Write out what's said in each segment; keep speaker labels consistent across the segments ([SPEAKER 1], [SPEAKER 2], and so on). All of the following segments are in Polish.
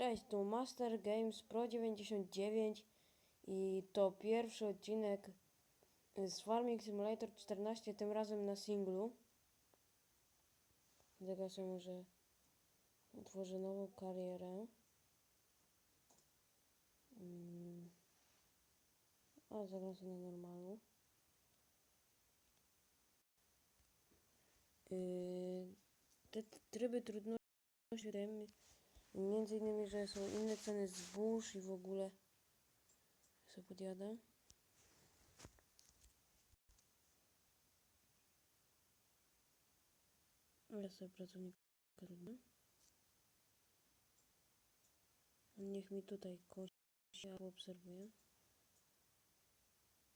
[SPEAKER 1] Cześć, tu Master Games Pro 99 i to pierwszy odcinek z Farming Simulator 14, tym razem na singlu. Zaraz ja może nową karierę. Mm. A zaraz na normalną. Yy, te tryby trudności Między innymi, że są inne ceny zbóż i w ogóle sobie podjadę. Ja sobie pracownika robię. On niech mi tutaj kości obserwuje.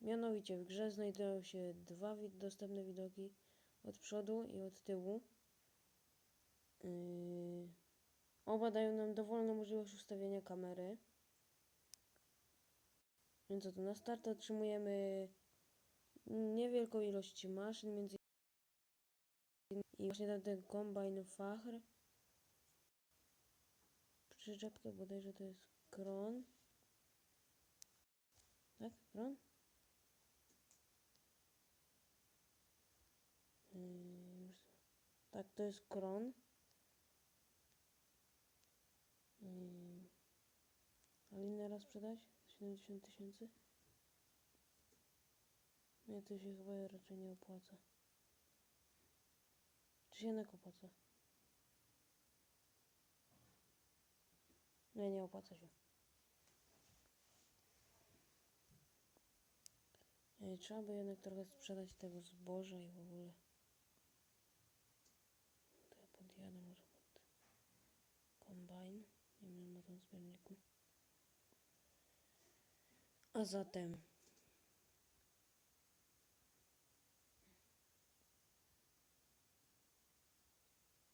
[SPEAKER 1] Mianowicie w grze znajdują się dwa dostępne widoki od przodu i od tyłu. Yy... Oba dają nam dowolną możliwość ustawienia kamery. Więc oto na start otrzymujemy niewielką ilość maszyn, między i właśnie ten, ten kombajn fachr. Przyczepkę bodajże to jest kron. Tak? Kron? Yy, Tak, to jest kron. Yy, A raz sprzedać? 70 tysięcy? Nie, to się chyba raczej nie opłaca. Czy się jednak opłaca? Nie, nie opłaca się. Yy, Trzeba by jednak trochę sprzedać tego zboża i w ogóle. To ja podjadę może pod kombajn. Nie wiem, na tym zbiorniku. A zatem.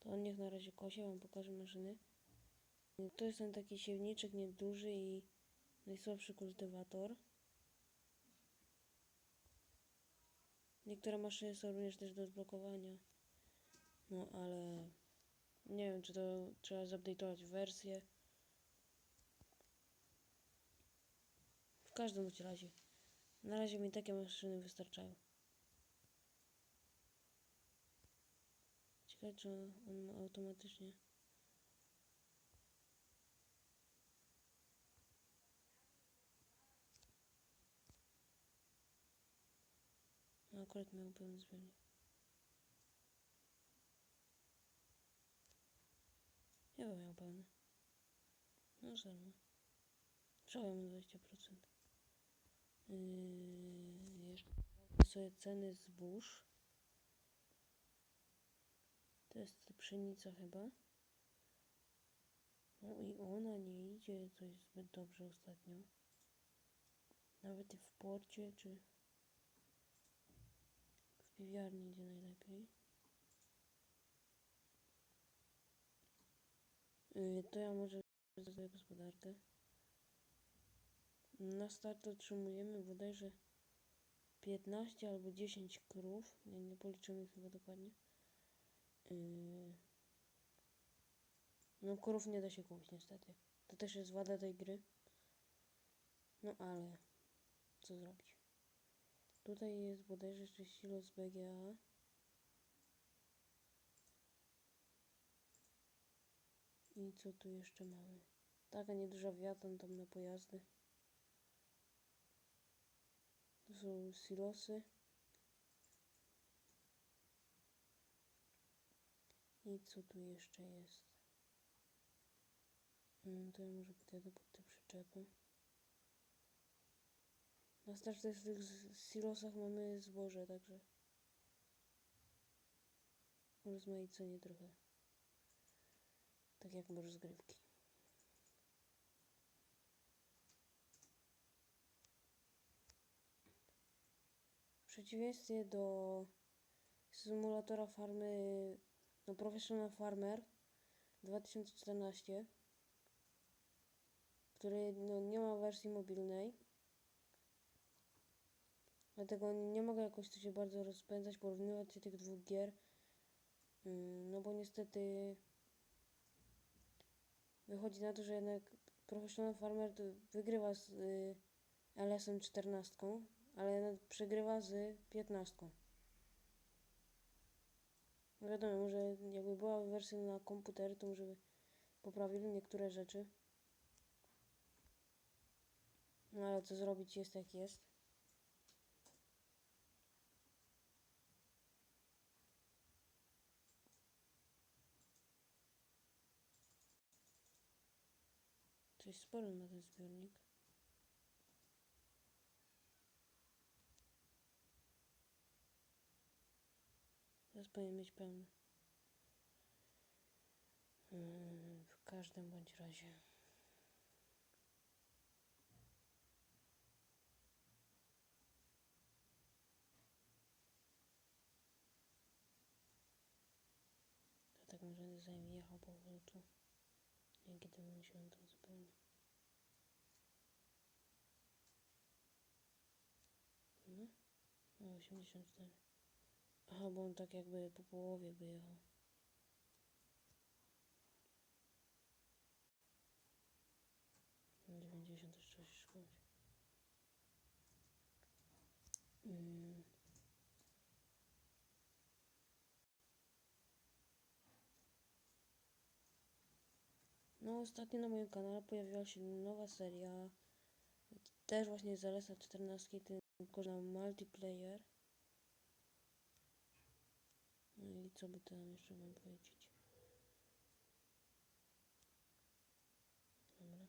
[SPEAKER 1] To niech na razie kosie, wam pokażę maszyny. To jest ten taki siewniczek nieduży i najsłabszy kultywator. Niektóre maszyny są również też do zblokowania. No ale nie wiem, czy to trzeba zupdate'ować wersję. W każdym razie. Na razie mi takie maszyny wystarczają. Ciekawe, czy on ma automatycznie. No akurat miał pełny zbiornik. Bym miał pełny. No żadne. Trzeba mam 20%. Yy, sobie ceny zbóż. To jest pszenica chyba. No i ona nie idzie coś zbyt dobrze ostatnio. Nawet w porcie czy w piwiarni idzie najlepiej. Yy, to ja może zrobię gospodarkę. Na start otrzymujemy bodajże 15 albo 10 krów. Nie, nie policzymy chyba dokładnie. Yy... No krów nie da się kupić niestety. To też jest wada tej gry. No ale co zrobić? Tutaj jest bodajże jeszcze silos BGA. I co tu jeszcze mamy? Taka nieduża wiatan tam na pojazdy. Tu są silosy. I co tu jeszcze jest? Mm, to ja może podjadę pod tę przyczepę. Na też w tych silosach mamy zboże, także urozmaicenie trochę. Tak jak rozgrywki. Przeciwieństwie do symulatora farmy, no Professional Farmer 2014, który no, nie ma wersji mobilnej. Dlatego nie mogę jakoś tu się bardzo rozpędzać, porównywać się tych dwóch gier. Ym, No bo niestety wychodzi na to, że jednak Professional Farmer wygrywa z y, LS-em 14, ale przegrywa z 15. No Wiadomo, może jakby była wersja na komputery, to może by poprawili niektóre rzeczy. No ale co zrobić jest jak jest. Coś sporo ma ten zbiornik. Teraz powinien mieć pełny. Mm, W każdym bądź razie. To tak może zanim jechał. Nie wiem, kiedy on się to zupełnie. No, no 84. Aha, bo on tak jakby po połowie by jechał. 90 też trzeba się. Mm. No, ostatnio na moim kanale pojawiła się nowa seria. Też właśnie z LSA 14, tylko na multiplayer. No i co by tam jeszcze wam powiedzieć? Dobra.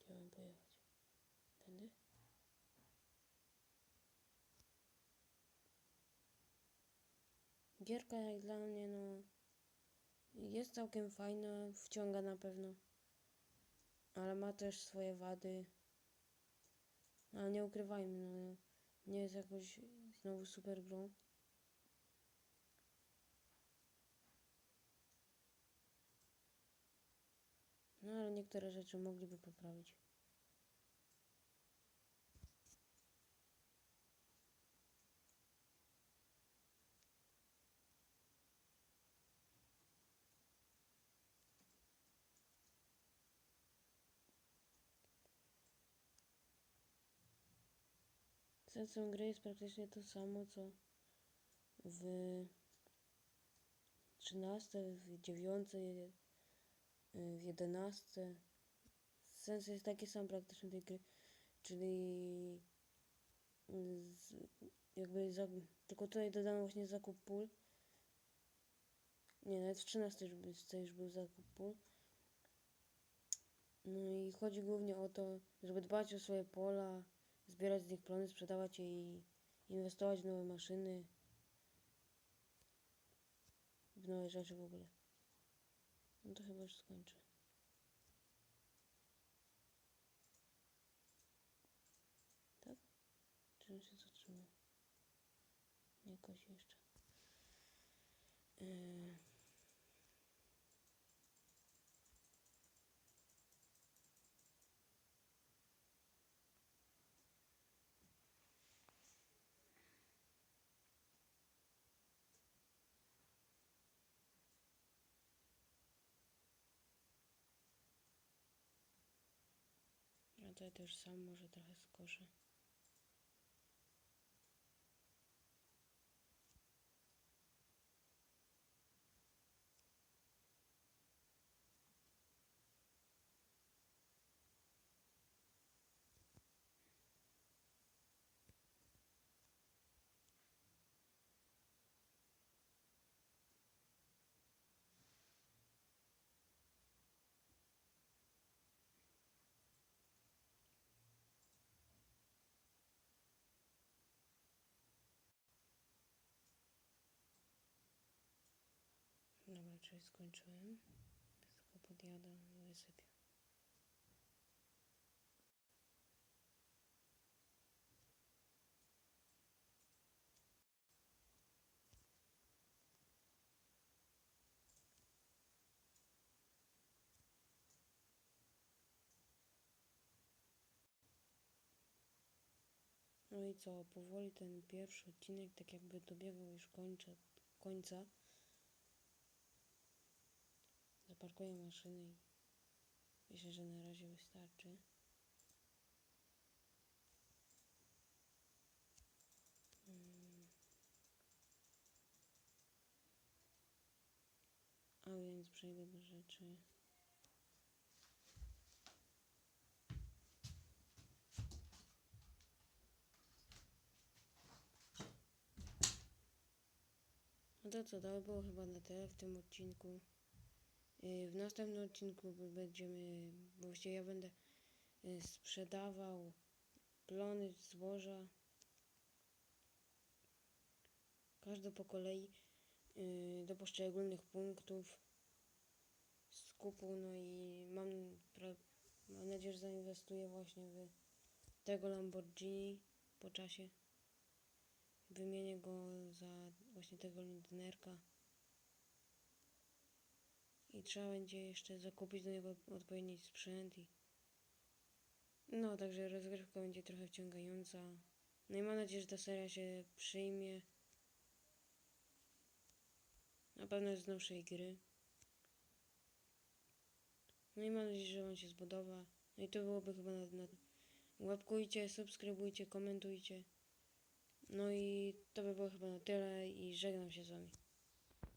[SPEAKER 1] Gdzie mam pojechać? Tędy? Gierka jak dla mnie, no jest całkiem fajna, wciąga na pewno, ale ma też swoje wady. Ale nie ukrywajmy, no nie jest jakoś znowu super grą. No ale niektóre rzeczy mogliby poprawić. Sensem gry jest praktycznie to samo co w 13, w 9, w 11. Sens jest taki sam praktycznie tej gry, czyli z, jakby za, tylko tutaj dodano właśnie zakup pól. Nie, nawet w 13 już, już był zakup pól. No i chodzi głównie o to, żeby dbać o swoje pola, zbierać z nich plony, sprzedawać je i inwestować w nowe maszyny, w nowe rzeczy w ogóle. No to chyba już skończę. Tak? Czy on się zatrzymał? Nie jeszcze. Yy. Ja tutaj też sam może trochę skoszę. Dobra, czyli skończyłem. Tylko podjadę i wysypię. No i co, powoli ten pierwszy odcinek tak jakby dobiegał już końca. końca. Zaparkuję maszyny i myślę, że na razie wystarczy. Mm. A więc przejdę do rzeczy. No to co, to by było chyba na tyle w tym odcinku. Yy, W następnym odcinku będziemy, właściwie ja będę yy, sprzedawał plony zboża. Każdy po kolei yy, do poszczególnych punktów skupu. No i mam, mam nadzieję, że zainwestuję właśnie w tego Lamborghini po czasie. Wymienię go za właśnie tego Lindnerka. I trzeba będzie jeszcze zakupić do niego odpowiedni sprzęt i... No, także rozgrywka będzie trochę wciągająca. No i mam nadzieję, że ta seria się przyjmie. Na pewno z nowszej gry. No i mam nadzieję, że Wam się spodoba. No i to byłoby chyba na... na... Łapkujcie, subskrybujcie, komentujcie. No i to by było chyba na tyle i żegnam się z Wami.